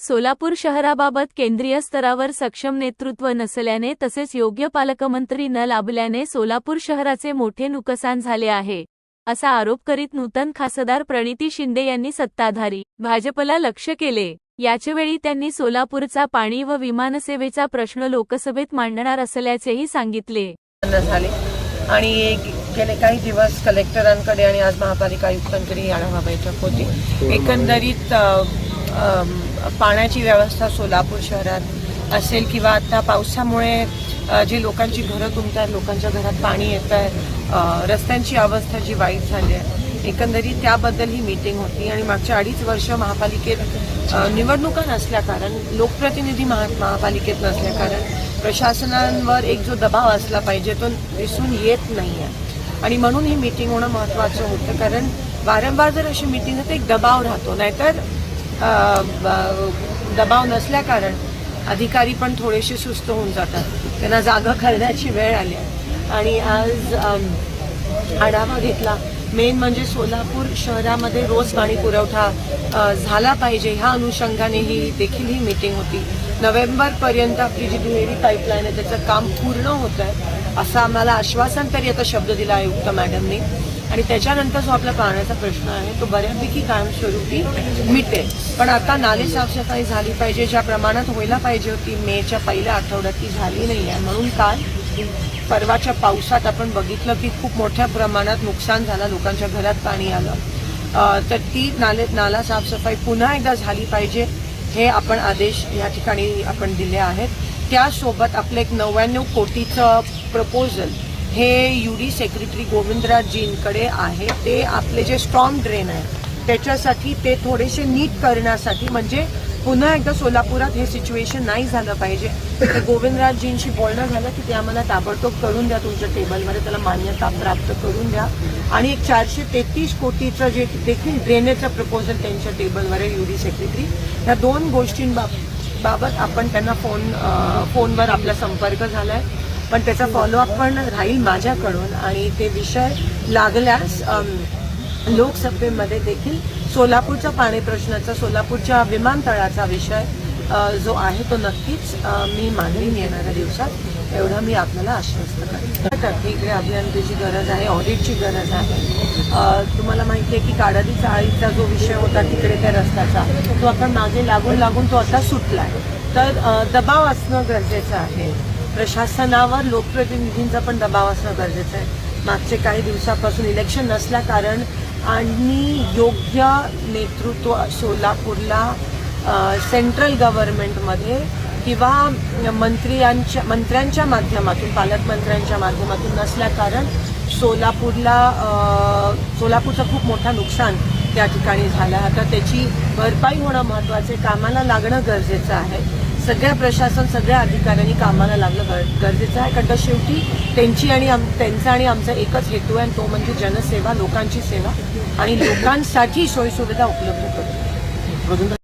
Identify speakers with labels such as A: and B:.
A: सोलापूर शहराबाबत केंद्रीय स्तरावर सक्षम नेतृत्व नसल्याने तसेच योग्य पालकमंत्री न लाभल्याने सोलापूर शहराचे मोठे नुकसान झाले आहे असा आरोप करीत नूतन खासदार प्रणिती शिंदे यांनी सत्ताधारी भाजपला लक्ष केले. याचवेळी त्यांनी सोलापूरचा पाणी व विमानसेवेचा प्रश्न लोकसभेत मांडणार असल्याचेही सांगितले.
B: बंद झाले आणि गेले काही दिवस कलेक्टरांकडे आणि आज महापालिका आयुक्तांकडे आढावा बैठक होती. एकंदरीत पाण्याची व्यवस्था सोलापूर शहरात असेल किंवा आता पावसामुळे जे लोकांची घरं तुमतात लोकांच्या घरात पाणी येत आहे रस्त्यांची अवस्था जी वाईट झाली आहे एकंदरीत त्याबद्दल ही मीटिंग होती आणि मागच्या अडीच वर्ष महापालिकेत निवडणुका नसल्याकारण लोकप्रतिनिधी महा महापालिकेत नसल्या कारण प्रशासनांवर एक जो दबाव असला पाहिजे तो दिसून येत नाही आहे आणि म्हणून ही मीटिंग होणं महत्त्वाचं होतं कारण वारंवार जर अशी मीटिंग होते एक दबाव राहतो. नाहीतर दबाव नसल्याकारण अधिकारी पण थोडेसे सुस्त होऊन जातात. त्यांना जागा करण्याची वेळ आली. आहे. आणि आज आढावा घेतला. मेन म्हणजे सोलापूर शहरामध्ये रोज पाणी पुरवठा झाला पाहिजे. ह्या अनुषंगाने ही देखील ही मीटिंग होती. नोव्हेंबरपर्यंत आपली जी दुहेरी पाईपलाईन आहे त्याचं काम पूर्ण होत आहे असं आम्हाला आश्वासन तरी आता शब्द दिला आयुक्त मॅडमनी आणि त्याच्यानंतर जो आपला पाण्याचा प्रश्न आहे तो बऱ्यापैकी कायमस्वरूपी मिटेल. पण आता नाले साफसफाई झाली पाहिजे ज्या प्रमाणात व्हायला पाहिजे होती मेच्या पहिल्या आठवड्यात ती झाली नाही आहे म्हणून काल परवाच्या पावसात आपण बघितलं की खूप मोठ्या प्रमाणात नुकसान झालं लोकांच्या घरात पाणी आलं. तर ती नाले नाला साफसफाई पुन्हा एकदा झाली पाहिजे हे आपण आदेश या ठिकाणी आपण दिले आहेत. त्यासोबत आपलं एक नव्याण्णव कोटीचं प्रपोजल हे युडी सेक्रेटरी गोविंदराजजींकडे आहे. ते आपले जे स्ट्रॉंग ड्रेन आहे त्याच्यासाठी ते थोडेसे नीट करण्यासाठी म्हणजे पुन्हा एकदा सोलापुरात हे सिच्युएशन नाही झालं पाहिजे. तर गोविंदराजजींशी बोलणं झालं की ते आम्हाला ताबडतोब करून द्या तुमच्या टेबलमध्ये त्याला मान्यता प्राप्त करून द्या. आणि एक चारशे तेहतीस कोटीचं जे देखील ड्रेनेजचं प्रपोजल त्यांच्या टेबलवर आहे युडी सेक्रेटरी. ह्या दोन गोष्टींबाबत बाबत आपण त्यांना फोन फोनवर आपला संपर्क झाला आहे पण त्याचा फॉलोअप पण राहील माझ्याकडून. आणि ते विषय लागल्यास लोकसभेमध्ये देखील सोलापूरच्या पाणी प्रश्नाचा सोलापूरच्या विमानतळाचा विषय जो आहे तो नक्कीच मी मांडीन येणाऱ्या दिवसात. एवढं मी आपल्याला आश्वस्त करेन. तर इकडे अभियंत्याची गरज आहे ऑडिटची गरज आहे. तुम्हाला माहिती आहे की काडादी चाळीचा जो विषय होता तिकडे त्या रस्त्याचा तो आपण मागे लागून लागून तो आता सुटला आहे तर दबाव असणं गरजेचं आहे. प्रशासनावर लोकप्रतिनिधींचा पण दबाव असणं गरजेचं आहे. मागचे काही दिवसापासून इलेक्शन नसल्या कारण आणि योग्य नेतृत्व सोलापूरला सेंट्रल गव्हर्नमेंटमध्ये किंवा मंत्र्यांच्या मंत्र्यांच्या माध्यमातून पालकमंत्र्यांच्या माध्यमातून नसल्या कारण सोलापूरला सोलापूरचं खूप मोठं नुकसान त्या ठिकाणी झालं. आहे आता त्याची भरपाई होणं महत्त्वाचं आहे. कामाला लागणं गरजेचं आहे. सगळ्या प्रशासन सगळ्या अधिकाऱ्यांनी कामाला लागलं गर- गरजेचं आहे. कारण शेवटी त्यांची आणि आम त्यांचा आणि आमचा एकच हेतू आहे आणि तो म्हणजे जनसेवा लोकांची सेवा आणि लोकांसाठी सोयीसुविधा उपलब्ध करणं.